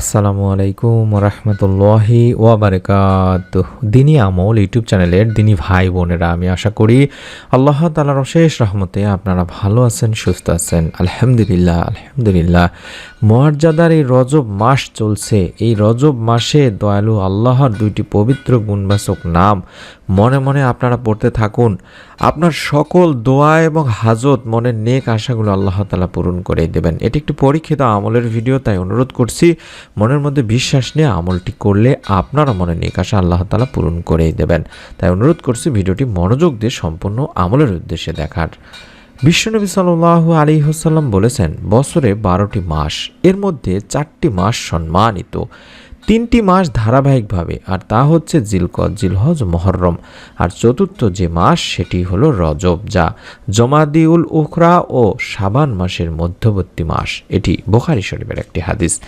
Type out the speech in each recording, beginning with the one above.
আসসালামু আলাইকুম রহমতুল্লাহি ওয়াবারকাত দিনী আমল ইউটিউব চ্যানেলের দিনী ভাই বোনেরা, আমি আশা করি আল্লাহ তালার অশেষ রহমতে আপনারা ভালো আছেন, সুস্থ আছেন। আলহামদুলিল্লাহ আলহামদুলিল্লাহ। মর্যাদার এই রজব মাস চলছে। এই রজব মাসে দয়ালু আল্লাহর দুইটি পবিত্র গুণবাচক নাম। মনে মনে আপনারা পড়তে থাকুন। আপনার সকল দোয়া এবং হাজত মনের নেক আশাগুলো আল্লাহ তালা পূরণ করে দেবেন। এটি একটি পরীক্ষিত আমলের ভিডিও, তাই অনুরোধ করছি, মনের মধ্যে বিশ্বাস নিয়ে আমলটি করলে আপনারা মনে নেক আশা আল্লাহ তালা পূরণ করেই দেবেন। তাই অনুরোধ করছি, ভিডিওটি মনোযোগ দিয়ে সম্পূর্ণ আমলের উদ্দেশ্যে দেখার। বিশ্বনবী সাল্লাহ আলী হোসাল্লাম বলেছেন বছরে বারোটি মাস এর মধ্যে চারটি মাস সম্মানিত। তিনটি মাস ধারাবাহিকভাবে, আর তা হচ্ছে জিলকদ জিলহজ, মহরম। আর চতুর্থ যে মাস, সেটি হলো রজব, যা জমাদিউল উখরা ও সাবান মাসের মধ্যবর্তী মাস। এটি বোখারি শরীফের একটি হাদিস।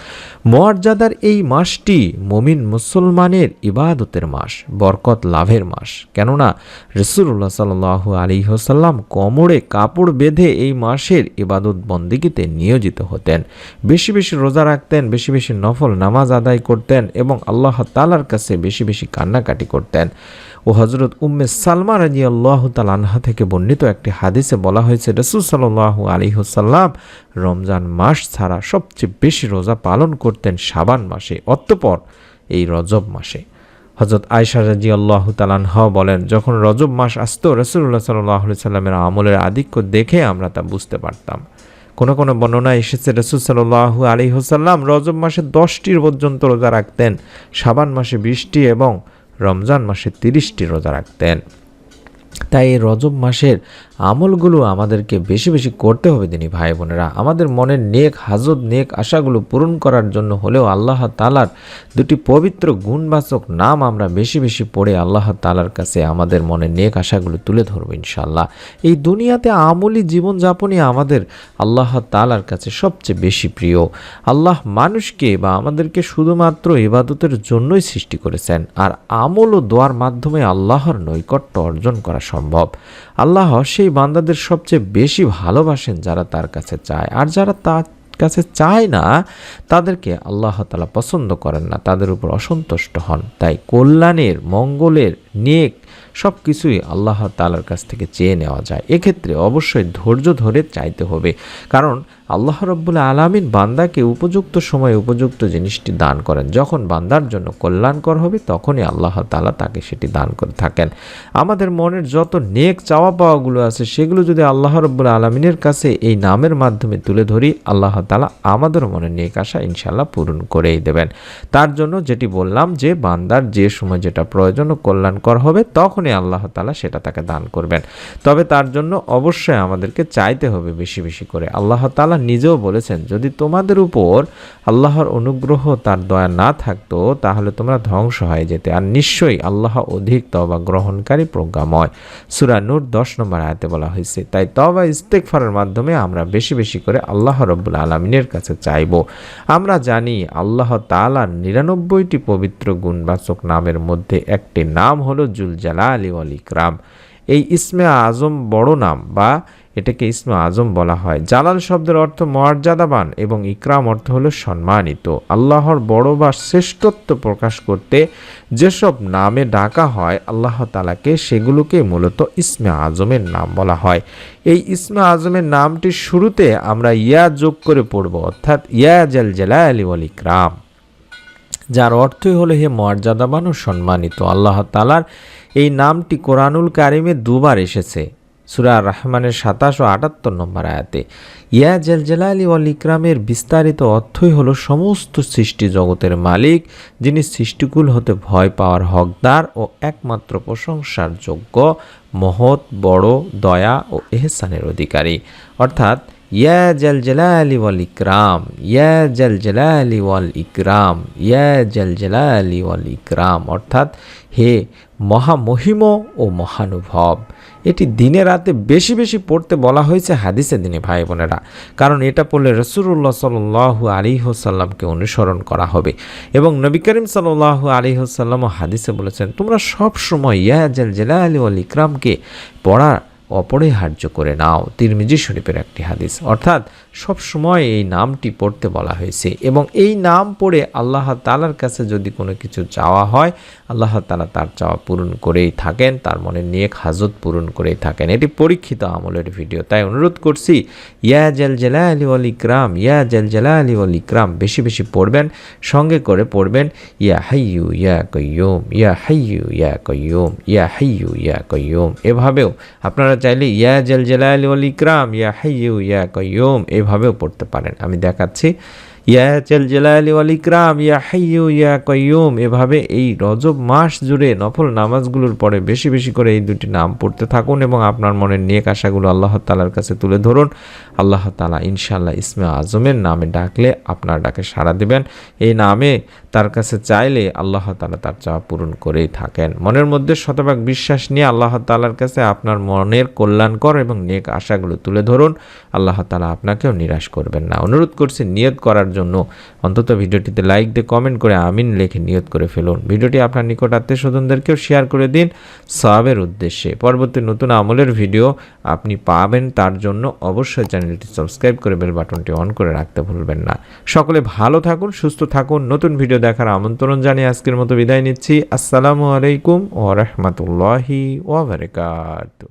মর্যাদার এই মাসটি মমিন মুসলমানের ইবাদতের মাস, বরকত লাভের মাস। কেননা রসুল্লাহ সাল্লাহ আলী হোসাল্লাম কোমরে কাপড় বেঁধে এই মাসের ইবাদত বন্দিগিতে নিয়োজিত হতেন। বেশি বেশি রোজা রাখতেন, বেশি বেশি নফল নামাজ আদায় করতেন এবং আল্লাহ তালার কাছে বেশি বেশি কান্নাকাটি করতেন। ও হজরত উম্মে সালমা রাজি আল্লাহ তালানহা থেকে বর্ণিত একটি হাদিসে বলা হয়েছে, রসুল সাল্লাহ আলী হোসাল্লাম রমজান মাস ছাড়া সবচেয়ে বেশি রোজা পালন করতেন সাবান মাসে, অতঃপর এই রজব মাসে। হজরত আয়সা রাজি আল্লাহ তালানহ বলেন, যখন রজব মাস আসতো রসুল্লাহ সাল্লাহ সাল্লামের আমলের আধিক্য দেখে আমরা তা বুঝতে পারতাম। কোনো কোনো বর্ণনা এসেছে, রসুল সাল্লাহ আলী হোসাল্লাম রজব মাসে দশটির পর্যন্ত রোজা রাখতেন সাবান মাসে বিশটি এবং রমজান মাসে তিরিশটি রোজা রাখতেন। তাই এই রজব মাসের আমলগুলো আমাদেরকে বেশি বেশি করতে হবে তিনি ভাই বোনেরা। আমাদের মনের নেক, হাজত, নেক আশাগুলো পূরণ করার জন্য হলেও আল্লাহ তালার দুটি পবিত্র গুণবাচক নাম আমরা বেশি বেশি পড়ে আল্লাহ তালার কাছে আমাদের মনের নেক আশাগুলো তুলে ধরবো ইনশাল্লাহ এই দুনিয়াতে আমলি জীবনযাপনই আমাদের আল্লাহ তালার কাছে সবচেয়ে বেশি প্রিয়। আল্লাহ মানুষকে বা আমাদেরকে শুধুমাত্র ইবাদতের জন্যই সৃষ্টি করেছেন। আর আমল ও দোয়ার মাধ্যমে আল্লাহর নৈকট্য অর্জন করা সম্ভব। আল্লাহ সেই বান্দাদের সবচেয়ে বেশি ভালোবাসেন যারা তার কাছে চায়। আর যারা তার কাছে চায় না, তাদেরকে আল্লাহ তালা পছন্দ করেন না, তাদের উপর অসন্তুষ্ট হন। তাই কল্যাণের, মঙ্গলের, নেক সব কিছুই আল্লাহ তালার কাছ থেকে চেয়ে নেওয়া যায়। এক্ষেত্রে অবশ্যই ধৈর্য ধরে চাইতে হবে। কারণ আল্লাহ রব্বুল আলমিন বান্দাকে উপযুক্ত সময়ে উপযুক্ত জিনিসটি দান করেন। যখন বান্দার জন্য কল্যাণকর হবে, তখনই আল্লাহ তালা তাকে সেটি দান করে থাকেন। আমাদের মনের যত নেক চাওয়া পাওয়াগুলো আছে, সেগুলো যদি আল্লাহ রব্বুল আলমিনের কাছে এই নামের মাধ্যমে তুলে ধরি, আল্লাহ তালা আমাদের মনের নেক আশা ইনশাল্লাহ পূরণ করেই দেবেন। তার জন্য যেটি বললাম যে, বান্দার যে সময় যেটা প্রয়োজন ও কল্যাণকর হবে, তখনই আল্লাহ তালা সেটা তাকে দান করবেন। তবে তার জন্য অবশ্যই আমাদেরকে চাইতে হবে বেশি বেশি করে। আল্লাহ তালা নিজেও বলেছেন, যদি তোমাদের উপর আল্লাহর অনুগ্রহ তার দয়া না থাকতো, তাহলে তোমরা ধ্বংস হয়ে যেতে। আর নিশ্চয়ই আল্লাহ অধিক তবা গ্রহণকারী প্রজ্ঞাময়। সুরা নূর দশ নম্বর আয়াতে বলা হয়েছে, তাই তবা ইস্তেকফারের মাধ্যমে আমরা বেশি বেশি করে আল্লাহ রব্বুল আলমিনের কাছে চাইব। আমরা জানি আল্লাহ তালার নিরানব্বইটি পবিত্র গুণবাচক নামের মধ্যে একটি নাম হলো জুলজালা আলী অল ইকরাম। এই ইসমে আজম বড় নাম বা এটাকে ইসমে আজম বলা হয়। জালাল শব্দের অর্থ মর্যাদাবান এবং ইকরাম অর্থ হলো সম্মানিত। আল্লাহর বড় বা শ্রেষ্ঠত্ব প্রকাশ করতে যেসব নামে ডাকা হয়, আল্লাহ তালাকে সেগুলোকে মূলত ইসমে আজমের নাম বলা হয়। এই ইসমে আজমের নামটির শুরুতে আমরা ইয়া যোগ করে পড়ব, অর্থাৎ ইয়া জাল জালা আলী ওয়াল ইকরাম। যার অর্থই হলো হে মর্যাদাবান ও সম্মানিত। আল্লাহ তালার এই নামটি কোরআনুল কারিমে দুবার এসেছে। সুরা রহমানের সাতাশ ও আটাত্তর নম্বর আয়াতে, ইয়া জেলজেলালি ওয়াল ইকরামের বিস্তারিত অর্থই হলো সমস্ত সৃষ্টি জগতের মালিক, যিনি সৃষ্টিকুল হতে ভয় পাওয়ার হকদার ও একমাত্র প্রশংসার যোগ্য, মহৎ, বড়, দয়া ও এহসানের অধিকারী। অর্থাৎ, ইয়া জল জালালি ওয়াল ইকরাম, ইয়া জল জালালি ওয়াল ইকরাম, ইয়া জল জালালি ওয়াল ইকরাম। অর্থাৎ, হে মহামহিম ও মহানুভব। এটি দিনে রাতে বেশি বেশি পড়তে বলা হয়েছে হাদিসে দিনে ভাই বোনেরা। কারণ এটা পড়লে রসুল্লাহ সাল্লাহ আলী হোসাল্লামকে অনুসরণ করা হবে। এবং নবী করিম সাল্লাহ আলী হোসাল্লামও হাদিসে বলেছেন, তোমরা সব সময় ইয়া জেল আলী আল ইকরামকে পড়া অপরিহার্য করে নাও। তিরমিজি শরীফের একটি হাদিস। অর্থাৎ সব সময় এই নামটি পড়তে বলা হয়েছে এবং এই নাম পড়ে আল্লাহ তালার কাছে যদি কোনো কিছু চাওয়া হয়, আল্লাহ তালা তার চাওয়া পূরণ করেই থাকেন, তার মনে নিয়ে হাজত পূরণ করেই থাকেন। এটি পরীক্ষিত আমলের ভিডিও, তাই অনুরোধ করছি, ইয়া জেল জেলা আলী অল ইকরাম, ইয়া জেল জেলা আলী অল ইকরাম, বেশি বেশি পড়বেন, সঙ্গে করে পড়বেন, ইয়া হাইয়ু, ইয়া কয়ুম ইয়া হাইয়ু, ইয়া কয়ুম ইয়া হাইয়ু, ইয়া কয়ুম এভাবেও আপনারা চাইলে, ইয়া জেল জেলা আলী অল ইকরাম, ইয়া হাইয়ু, ইয়া কয়ুম এভাবেও পড়তে পারেন। আমি দেখাচ্ছি, ইয়া চেল জেলালি ওয়াল ইকরাম, ইয়া হাইয়ু, ইয়া কয়ুম এভাবে এই রজব মাস জুড়ে নফল নামাজগুলোর পরে বেশি বেশি করে এই দুটি নাম পড়তে থাকুন এবং আপনার মনের নেক আশাগুলো আল্লাহ তালার কাছে তুলে ধরুন। আল্লাহ তালা ইনশাল্লাহ ইসমে আজমের নামে ডাকলে আপনার ডাকে সাড়া দেবেন। এই নামে তার কাছে চাইলে আল্লাহ তালা তার চাওয়া পূরণ করেই থাকেন। মনের মধ্যে শতভাগ বিশ্বাস নিয়ে আল্লাহ তালার কাছে আপনার মনের কল্যাণকর এবং নেক আশাগুলো তুলে ধরুন। আল্লাহ তালা আপনাকেও নিরাশ করবেন না। অনুরোধ করছি নিয়ত করার জন্য। অন্তত ভিডিওটিতে লাইক দিয়ে কমেন্ট করে আমিন লেখে নিয়ত করে ফেলুন। ভিডিওটি আপনার নিকট আত্মীয় স্বজনদেরকেও শেয়ার করে দিন সবের উদ্দেশ্যে। পরবর্তী নতুন আমলের ভিডিও আপনি পাবেন তার জন্য অবশ্যই চ্যানেলটি সাবস্ক্রাইব করে বেল বাটনটি অন করে রাখতে ভুলবেন না। সকলে ভালো থাকুন, সুস্থ থাকুন। নতুন ভিডিও দেখার আমন্ত্রণ জানিয়ে আজকের মতো বিদায় নিচ্ছি। আসসালামু আলাইকুম ও রহমতুল্লাহি ওবরাকাতু